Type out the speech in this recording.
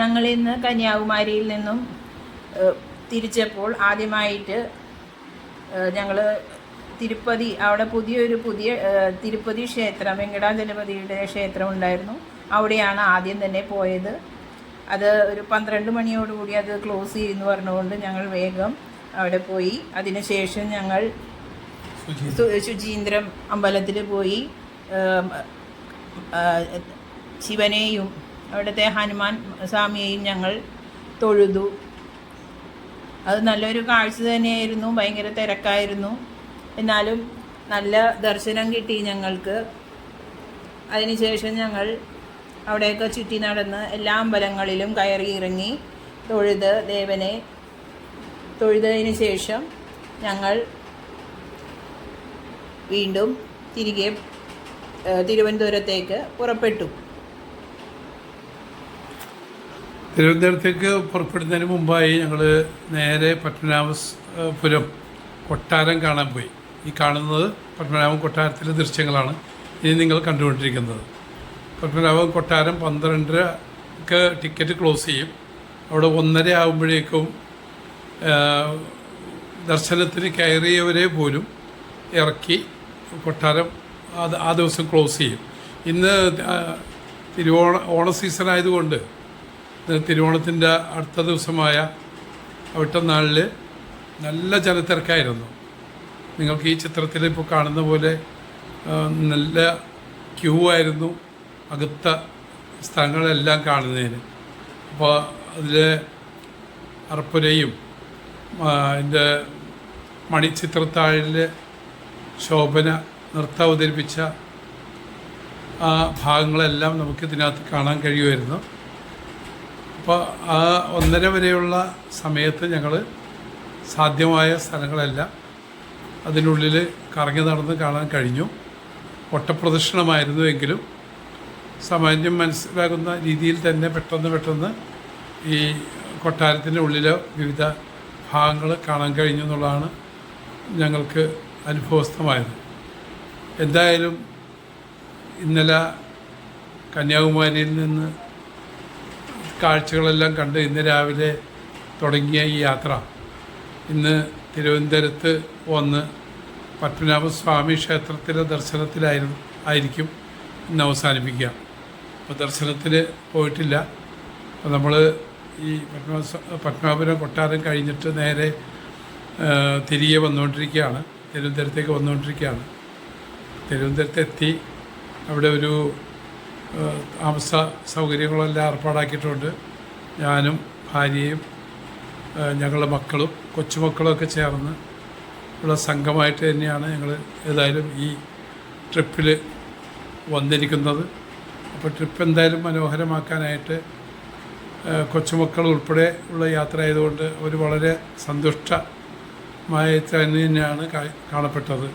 ഞങ്ങൾ ഇന്ന് കന്യാകുമാരിയിൽ നിന്നും തിരിച്ചപ്പോൾ ആദ്യമായിട്ട് ഞങ്ങൾ തിരുപ്പതി അവിടെ പുതിയൊരു പുതിയ തിരുപ്പതി ക്ഷേത്രം വെങ്കടാചലപതിയുടെ ക്ഷേത്രം ഉണ്ടായിരുന്നു. അവിടെയാണ് ആദ്യം തന്നെ പോയത്. അത് ഒരു പന്ത്രണ്ട് മണിയോടുകൂടി അത് ക്ലോസ് ചെയ്യുമെന്ന് പറഞ്ഞുകൊണ്ട് ഞങ്ങൾ വേഗം അവിടെ പോയി. അതിനുശേഷം ഞങ്ങൾ ശുചീന്ദ്രം അമ്പലത്തിൽ പോയി ശിവനെയും അവിടുത്തെ ഹനുമാൻ സ്വാമിയെയും ഞങ്ങൾ തൊഴുതു. അത് നല്ലൊരു കാഴ്ച തന്നെയായിരുന്നു. ഭയങ്കര തിരക്കായിരുന്നു. എന്നാലും നല്ല ദർശനം കിട്ടി ഞങ്ങൾക്ക്. അതിനുശേഷം ഞങ്ങൾ അവിടെയൊക്കെ ചുറ്റി നടന്ന് എല്ലാ അമ്പലങ്ങളിലും കയറി ഇറങ്ങി തൊഴുത് ദേവനെ തൊഴുതതിന് ശേഷം ഞങ്ങൾ വീണ്ടും തിരികെ തിരുവനന്തപുരത്തേക്ക് പുറപ്പെട്ടു. തിരുവനന്തപുരത്തേക്ക് പുറപ്പെടുന്നതിന് മുമ്പായി ഞങ്ങൾ നേരെ പത്മനാഭപുരം കൊട്ടാരം കാണാൻ പോയി. ഈ കാണുന്നത് പത്മനാഭം കൊട്ടാരത്തിലെ ദൃശ്യങ്ങളാണ്. ഇനി നിങ്ങൾ കണ്ടുകൊണ്ടിരിക്കുന്നത്. പത്മനാഭം കൊട്ടാരം പന്ത്രണ്ടരക്ക് ടിക്കറ്റ് ക്ലോസ് ചെയ്യും. അവിടെ ഒന്നര ആകുമ്പോഴേക്കും ദർശനത്തിന് കയറിയവരെ പോലും ഇറക്കി കൊട്ടാരം ആ ദിവസം ക്ലോസ് ചെയ്യും. ഇന്ന് തിരുവോണ ഓണ സീസൺ ആയതുകൊണ്ട് തിരുവോണത്തിന്റെ അടുത്ത ദിവസമായ ഒട്ടനാളിൽ നല്ല ജനത്തിരക്കായിരുന്നു നിങ്ങൾക്ക് ഈ ചിത്രത്തിൽ ഇപ്പോൾ കാണുന്ന പോലെ നല്ല ക്യൂ ആയിരുന്നു അകത്ത സ്ഥലങ്ങളെല്ലാം കാണുന്നതിന്. അപ്പോൾ അതിൽ അറപ്പുരയും അതിന്റെ മണിച്ചിത്രത്താഴിലെ ശോഭന നൃത്തം അവതരിപ്പിച്ച ആ ഭാഗങ്ങളെല്ലാം നമുക്കിതിനകത്ത് കാണാൻ കഴിയുമായിരുന്നു. അപ്പോൾ ആ ഒന്നര വരെയുള്ള സമയത്ത് ഞങ്ങൾ സാധ്യമായ സ്ഥലങ്ങളെല്ലാം അതിനുള്ളിൽ കറങ്ങി നടന്ന് കാണാൻ കഴിഞ്ഞു. ഒട്ടപ്രദക്ഷിണമായിരുന്നു എങ്കിലും സാമാന്യം മനസ്സിലാകുന്ന രീതിയിൽ തന്നെ പെട്ടെന്ന് പെട്ടെന്ന് ഈ കൊട്ടാരത്തിന്റെ ഉള്ളിലെ വിവിധ ഭാഗങ്ങൾ കാണാൻ കഴിഞ്ഞു എന്നുള്ളതാണ് ഞങ്ങൾക്ക് അനുഭവസ്ഥമായത്. എന്തായാലും ഇന്നലെ കന്യാകുമാരിയിൽ നിന്ന് കാഴ്ചകളെല്ലാം കണ്ട് ഇന്ന് രാവിലെ തുടങ്ങിയ ഈ യാത്ര. ഇന്ന് തിരുവനന്തപുരത്ത് വന്ന് പത്മനാഭസ്വാമി ക്ഷേത്രത്തിലെ ദർശനത്തിലായിരുന്നു ആയിരിക്കും ഇന്ന് അവസാനിപ്പിക്കുക. അപ്പോൾ ദർശനത്തിന് പോയിട്ടില്ല. അപ്പോൾ നമ്മൾ ഈ പത്മ പത്മനാഭപുരം കൊട്ടാരം കഴിഞ്ഞിട്ട് നേരെ തിരികെ വന്നുകൊണ്ടിരിക്കുകയാണ് തിരുവനന്തപുരത്തേക്ക് വന്നുകൊണ്ടിരിക്കുകയാണ് തിരുവനന്തപുരത്തെത്തി. അവിടെ ഒരു താമസ സൗകര്യങ്ങളെല്ലാം ഏർപ്പാടാക്കിയിട്ടുണ്ട്. ഞാനും ഭാര്യയും ഞങ്ങളുടെ മക്കളും കൊച്ചുമക്കളൊക്കെ ചേർന്ന് ഉള്ള സംഘമായിട്ട് തന്നെയാണ് ഞങ്ങൾ ഏതായാലും ഈ ട്രിപ്പിൽ വന്നിരിക്കുന്നത്. അപ്പോൾ ട്രിപ്പ് എന്തായാലും മനോഹരമാക്കാനായിട്ട് കൊച്ചുമക്കൾ ഉൾപ്പെടെ ഉള്ള യാത്ര ആയതുകൊണ്ട് ഒരു വളരെ സന്തുഷ്ടമായി തന്നെയാണ് കാണപ്പെട്ടത്.